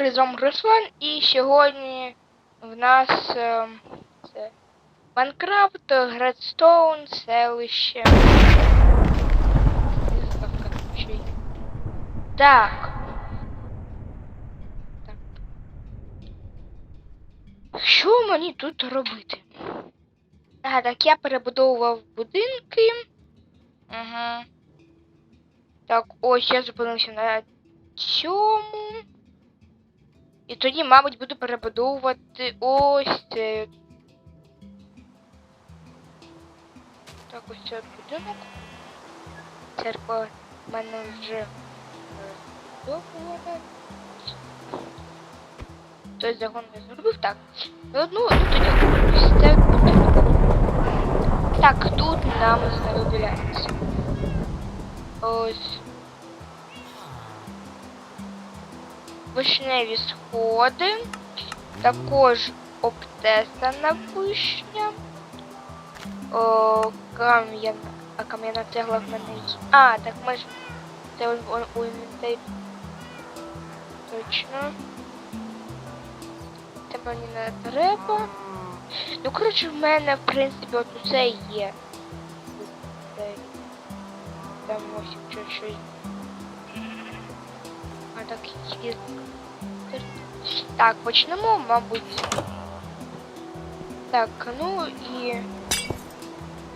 З Руслан, і сьогодні в нас е, це Майнкрафт, Гредстоун, селище. Так. Так. Що мені тут робити? А, так я перебудовував будинки. Угу. Так, ось я зупинився на цьому. І тоді, мабуть, буду перебудовувати ось це. Так, ось цей будинок. Церква в мене вже добувала. Той загон не зробив. Так. Ну, ну, ну тоді ось це будинок. Так, тут нам знадобляється. Ось. Вишневі сходи, також обтесана вишня, о, кам'яна, а кам'яна цегла в мене є. А, так ми ж це у інвентарі. Точно. Це мені не треба. Ну, коротше, в мене, в принципі, от усе є. Там ось щось так є. Так, почнемо, мабуть. Так, ну і.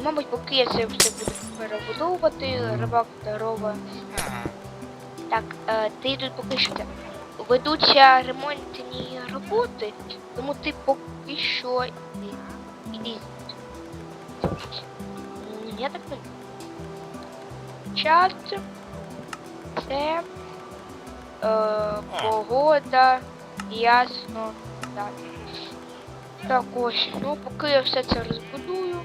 Мабуть, поки я це все буду перебудовувати, рибак здорова. Так, е, ти тут поки що так. Ведуться ремонтні роботи, тому ти поки що іди. Я так не. Чат. Це погода, ясно, так. Так ось, ну поки я все це розбудую.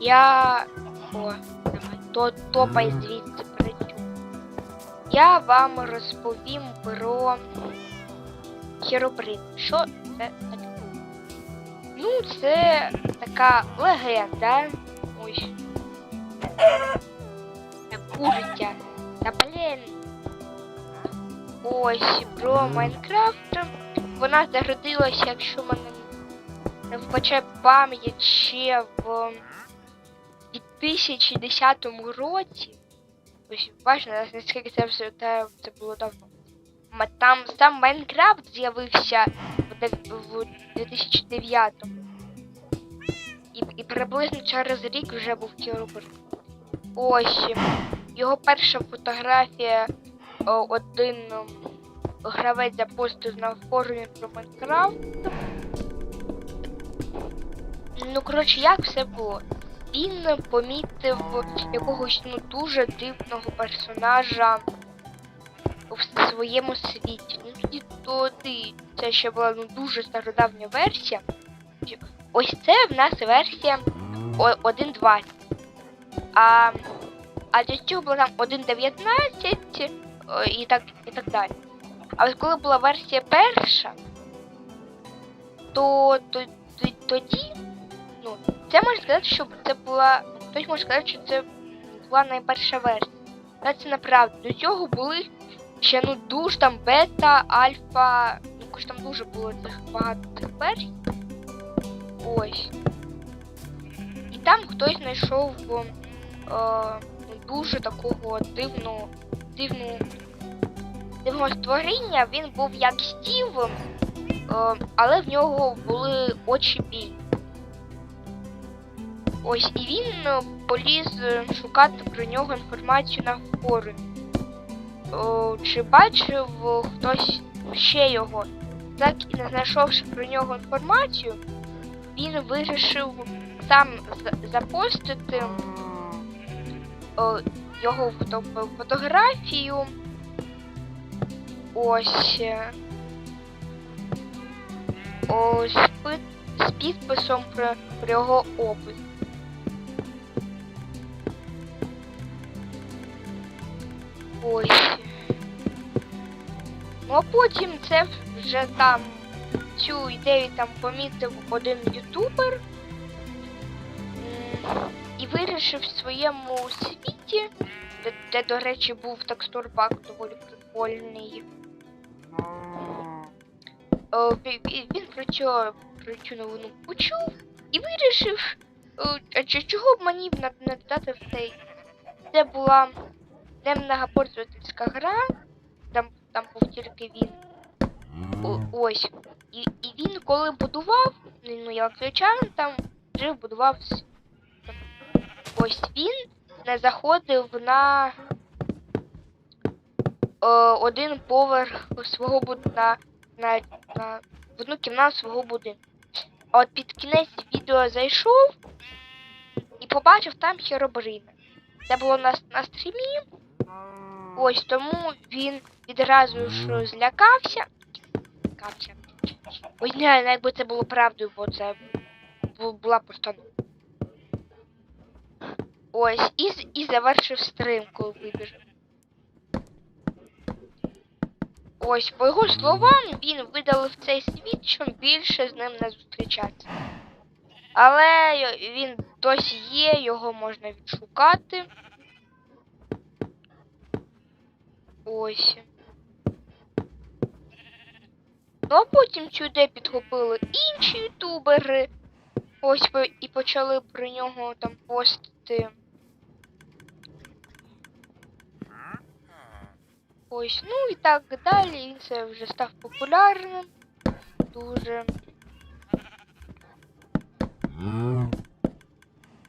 Я. О, то топай звідси працю. Я вам розповім про херобрин. Що це таке? Ну, це така легенда. Ось. Це куриця. Та блін. Ось про Майнкрафт. Вона зародилася, якщо мене не вбачає пам'ять ще в 2010 році. Ось бачите, наскільки це все те, це було давно. Там сам Майнкрафт з'явився в дев- в 2009 і, і приблизно через рік вже був Кіробер. Ось його перша фотографія один ем, гравець запостив на форумі про Майнкрафт. Ну, коротше, як все було? Він помітив якогось ну дуже дивного персонажа в своєму світі. Ну тоді тоді це ще була ну дуже стародавня версія. Ось це в нас версія 1.20. А, а до цього була там 1.19 о, і так, і так далі. А ось коли була версія перша, то, то, то тоді, ну, це можна сказати, що це була. Хтось може сказати, що це була найперша версія. Але це неправда. До цього були ще ну дуже там бета, альфа. Ну, якось там дуже було цих багато цих версій. Ось. І там хтось знайшов е, ну, дуже такого дивного, дивного, дивного створіння. Він був як Стів, е, але в нього були очі білі. Ось і він е, поліз е, шукати про нього інформацію на форумі. Чи бачив хтось ще його? Так і не знайшовши про нього інформацію, він вирішив сам запостити його фото- фотографію. Ось. е, Ось з підписом про, про його опис. Ось. Ну а потім це вже там цю ідею там помітив один ютубер і вирішив в своєму світі, де, де до речі, був текстурпак доволі прикольний. О, ві- він про цю, про цю новину почув і вирішив, о, а чого б мені не додати в цей. Це була не многопользовательська гра, там, там був тільки він. О, ось. І, і він коли будував, ну як звичайно, там жив, будував. Ось він не заходив на е, один поверх свого буд- на, на, одну кімнату свого будинку. А от під кінець відео зайшов і побачив там херобрина. Це було на, на стрімі. Ось тому він відразу ж злякався. Злякався. Ось не якби це було правдою, бо це була постанова. Ось, і, і завершив стрим, коли вибіжав. Ось, по його словам, він видалив цей світ, щоб більше з ним не зустрічатися. Але він досі є, його можна відшукати. Ось. Ну а потім сюди підхопили інші ютубери. Ось і почали про нього там постити. Ось, ну і так далі. Він це вже став популярним. Дуже.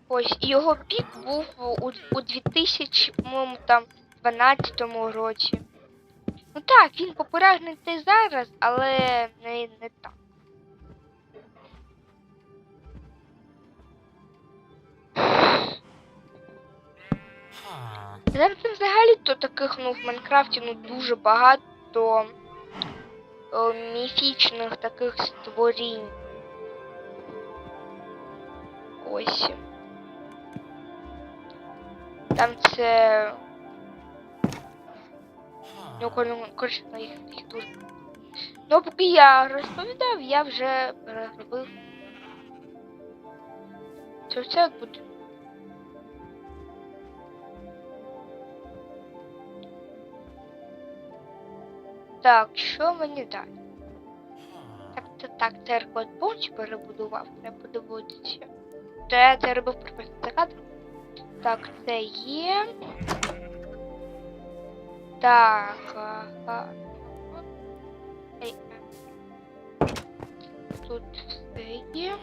Ось, його пік був у, у 2012 році. Ну так, він популярний те зараз, але не, не так. Зараз взагалі то таких ну в Майнкрафті ну дуже багато о, міфічних таких створінь. Ось. Там це. Ну, кор- коротше, їх, їх дуже. Ну, поки я розповідав, я вже переробив. Це все буде. Так, що мені далі? Так, це так, церкву от повністю перебудував, треба подивитися. Це, це робив професор Закадр. Так, це є. Так. Ага. Ей, е. Тут все є.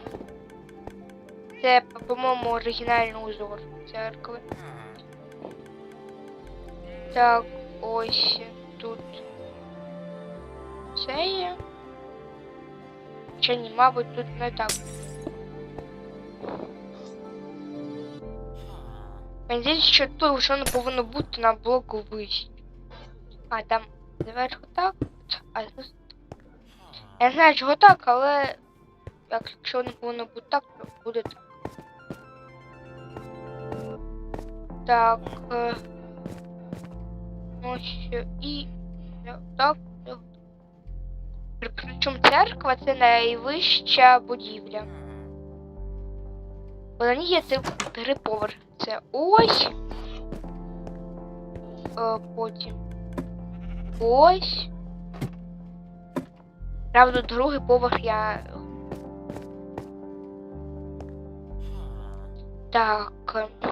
Це, по-моєму, оригінальний узор церкви. Так, ось тут. Є. Чи ні, мабуть, тут не так. Мені здається, що тут вже не повинно бути на блоку вище. А, там зверху так, а тут... Я не знаю, чого так, але якщо не повинно бути так, то буде так. Так. Е... Ось і е, так. При- Причому церква це найвища будівля. Бо на ній є три, три поверхи. Це ось. Е, потім. Ось. Правда, другий поверх я. Так,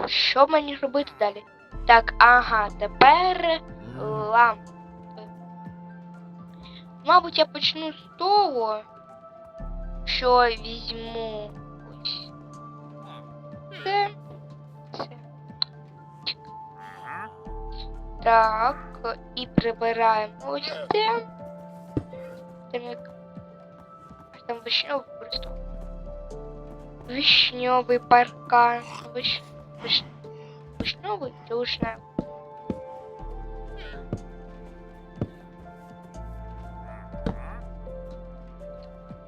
що мені робити далі? Так, ага, тепер лампи. Мабуть, я почну з того, що візьму ось це. це. Так, і прибираємо ось це. Там як. а Там вишньовий просто. Вишньовий паркан. Виш... Виш... Вишньовий? Це вишневий.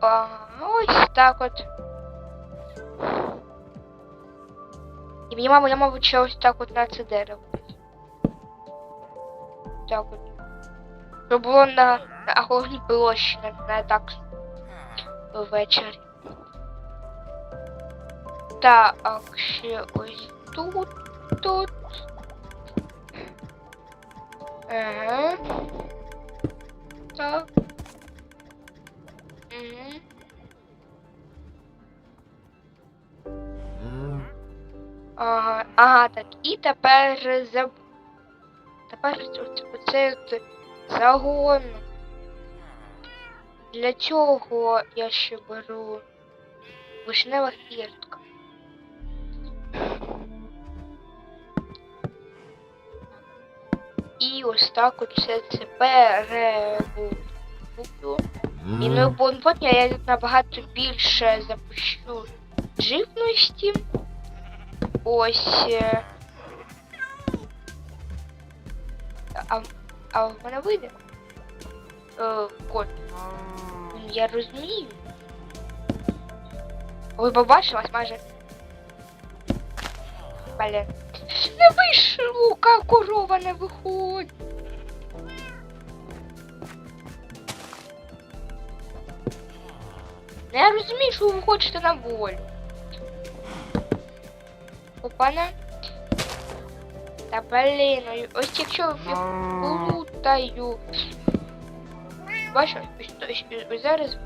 Ага, ось так от. І мені мама, я мабуть, ще ось так от на це дерево. Так от. Щоб було на, на головній площі, на, на так ввечері. Так, ще ось тут, тут. Ага. Так. Угу. Ага, ага, так. І тепер за. Тепер оце- оце от загон. Для цього я ще беру вишнева хіртка. І ось так от все це перебуду. І ну, бо я тут набагато більше запущу живності. Ось. е, А, а в мене вийде? Е, кот. Я розумію. Ви побачили ось майже. Блін. Не вийшло, корова не виходить. Я розумію, що ви хочете на волю. Опана. Та блін, ось якщо я плутаю. Бачиш, ось, зараз.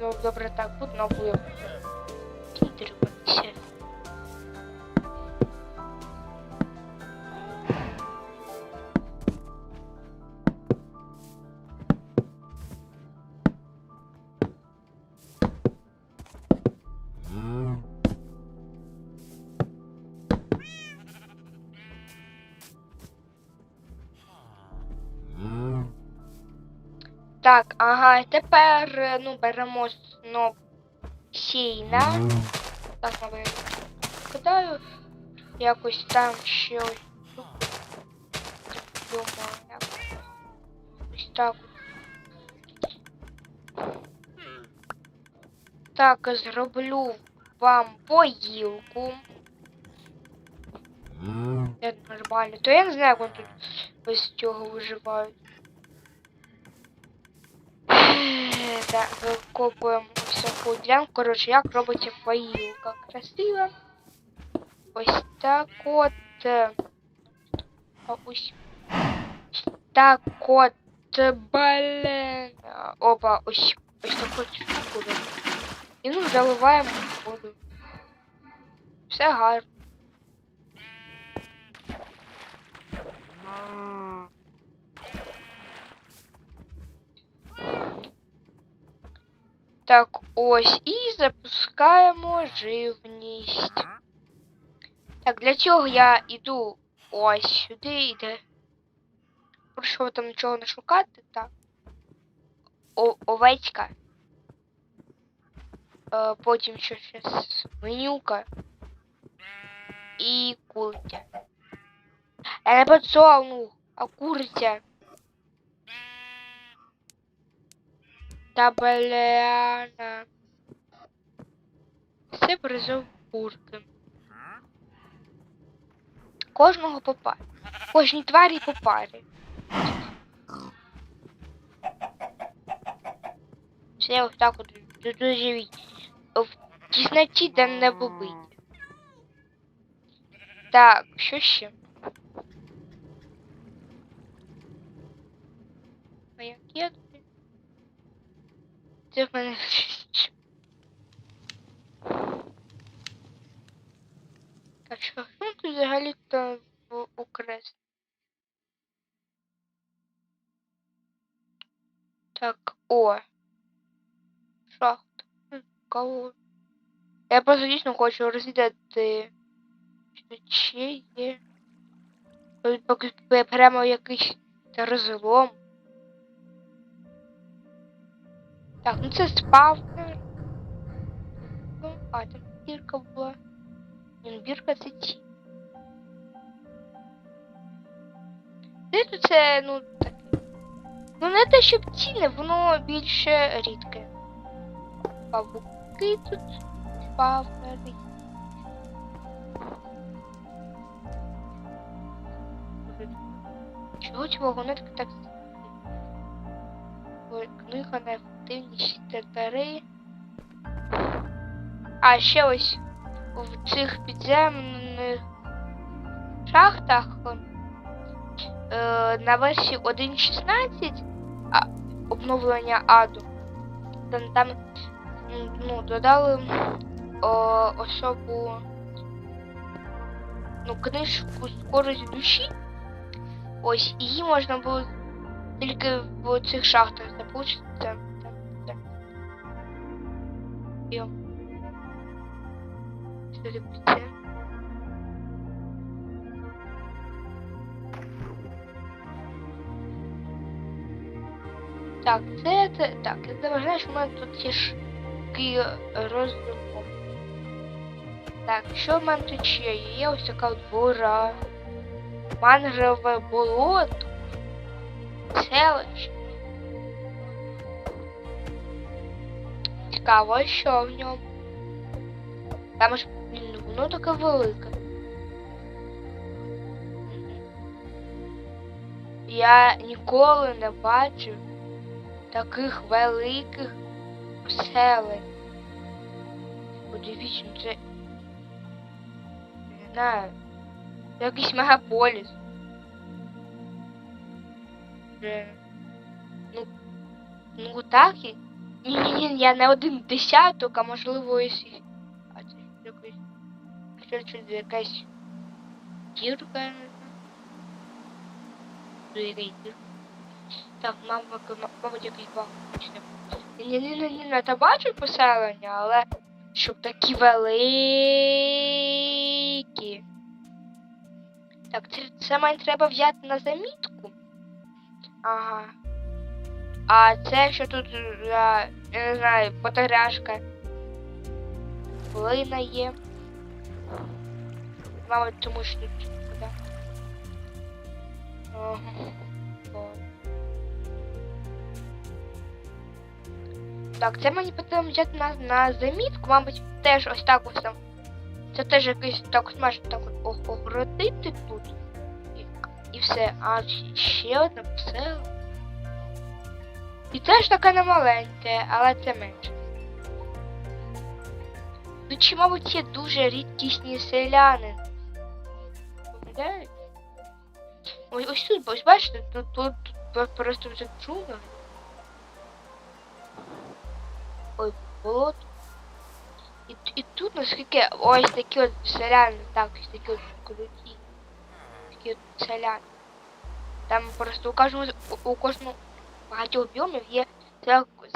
Ну, добре, так, будно буде. Так, ага, тепер, е, ну, беремо сіна. Так, мабуть, кидаю. Якось там ще ось. Думаю. Ось так. Так, зроблю вам поїлку. Це нормально. То я не знаю, як вони тут без цього виживають. Так, викопуємо всяку ділянку. Коротше, як робиться поїлка. Красиво. Ось так от. е, А ось. Так от. е, Блин. Опа, ось. Ось таку штуку. робимо. І ну заливаємо воду. Все гарно. Так, ось і запускаємо живність. Так, для цього я йду ось сюди йде. Прошу там нічого не шукати, так. О, овечка. Е, потім ще свинюка. І куриця. Я не подсолнух, а куриця. Та бляна. Все призов курки. Кожного по парі. Кожній тварі по парі. Все ось так от тут живіть. В тісноті да не побиті. Так, що ще? Моя Це в мене. Так що, ну тут взагалі-то в укрест. Так, о. Шахта. Хм, Кого? Я просто дійсно хочу розвідати, ще є. Поки прямо якийсь розлом. Так, ну це спавнер. Ну, а, там бірка була. Ні, бірка це ті. Де це, ну, таке. Ну не те, щоб цінне, воно більше рідке. Павуки тут спавнери. Чого цього вагонетка так Ой, Книга на ефективність Т3. А ще ось в цих підземних шахтах е, на версії 1.16 обновлення аду. Там, там ну, додали о, особу ну, книжку скорость душі. Ось, її можна було тільки в цих шахтах запустити. Це, це, це. Йо. Так, це, це так, я вважаю, що в мене тут є ж такий роздумом. Так, що в мене тут ще є? Є ось така от гора, мангрове болото, селище. Цікаво, що в ньому. Там ж, воно таке велике. Я ніколи не бачив таких великих поселень. Подивіться, ну це. Не знаю. Якийсь мегаполіс. Ну. Ну так і. Ні, ні, ні, я не один десяток, а можливо і А це що якийсь. Що це якась дірка, я не знаю. Ну, дірка. Так, мама, мабуть, якийсь баг. Ні, ні, ні, ні, ні, та бачу поселення, але щоб такі великі. Так, це, це мені треба взяти на замітку. Ага. А це що тут за, я не знаю, потеряшка. Глина є. Тому що тут. Ага. Так, це мені потрібно взяти на, на замітку, мабуть, теж ось так ось там. Це теж якийсь так смаж так огородити тут. І, і все. А ще одне все. І це ж таке не маленьке, але це менше. Тут ще, мабуть, є дуже рідкісні селяни. Пам'ятаєте? Ось, ось тут, ось бачите, тут, тут, тут просто вже джунгли. Ой, болото. І, і тут наскільки ось такі от селяни, так, ось такі от круті. Такі от селяни. Там просто у кожному з- у, кожному багатьох біомів є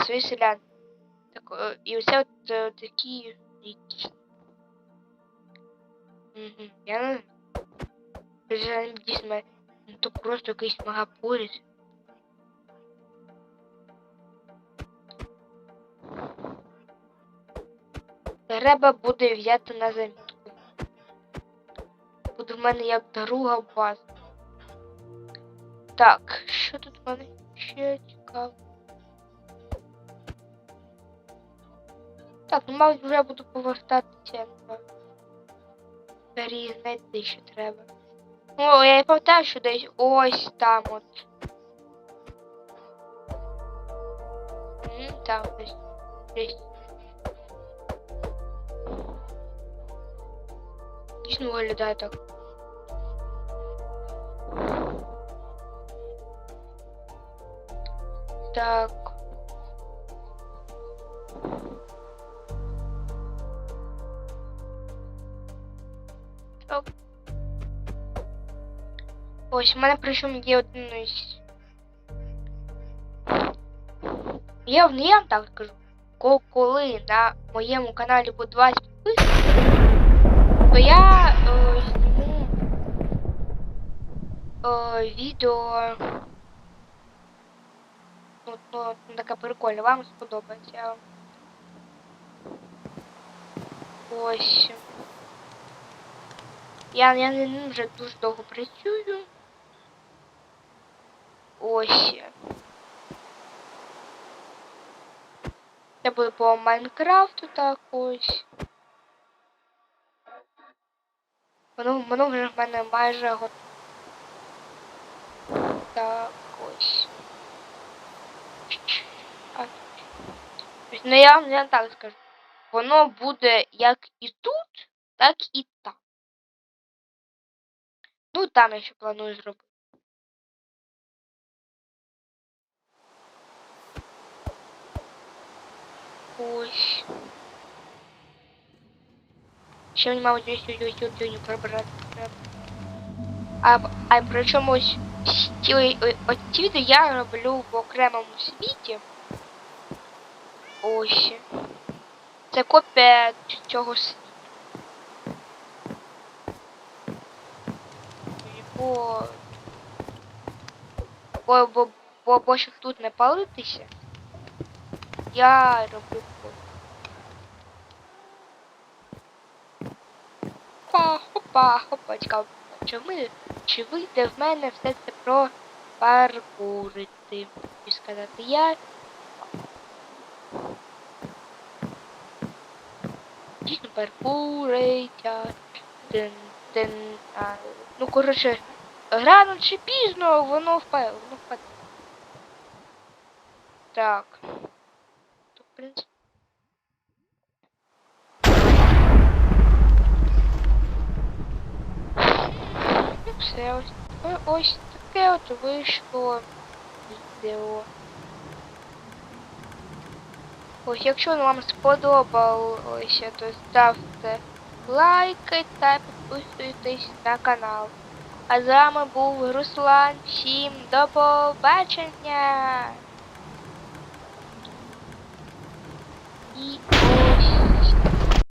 свої селяни. Так, і оце от е, такі якісь. Угу. Я не знаю. Дійсно ну, то просто якийсь мегаполіс. Треба буде взяти на замітку. Буде в мене як друга база. Так, що тут в мене ще цікаво? Так, ну мабуть вже буду повертатися на перезнайти ще треба. О, я пам'ятаю, що десь ось там от. Там десь. Десь. Дійсно виглядає так. Так. Оп. Ось, у мене причому є один ось. Я, ну, я вам так скажу. Ко- Коли на моєму каналі буде 20 підписників, то я е, зніму е, відео. Ну, ну, ну, таке прикольне, вам сподобається. Ось. Я, я не вже дуже довго працюю. Ось. Це буде по Майнкрафту так ось. Воно, воно вже в мене майже готове. Так ось. А, Ну я вам я так скажу. Воно буде як і тут, так і там. Ну, там я ще планую зробити. Ось. Ще мені, мабуть, ось ось прибрати треба. А, а причому ось ці, о- о- ці відео я роблю в окремому світі. Ось. Це копія цього світу. Бо... Бо, бо, бо, бо тут не палитися, я роблю копію. Хопа, хопа, хопа, цікаво. Чи, ми, чи вийде в мене все це про паркурити? І сказати я. А, ну, коротше, рано чи пізно воно впаде. Воно впаде. Так. То, в принципі. Ну, все, ось, ось таке от вийшло відео. Ось, якщо вам сподобалося, то ставте лайки та підписуйтесь на канал. А з вами був Руслан. Всім до побачення! І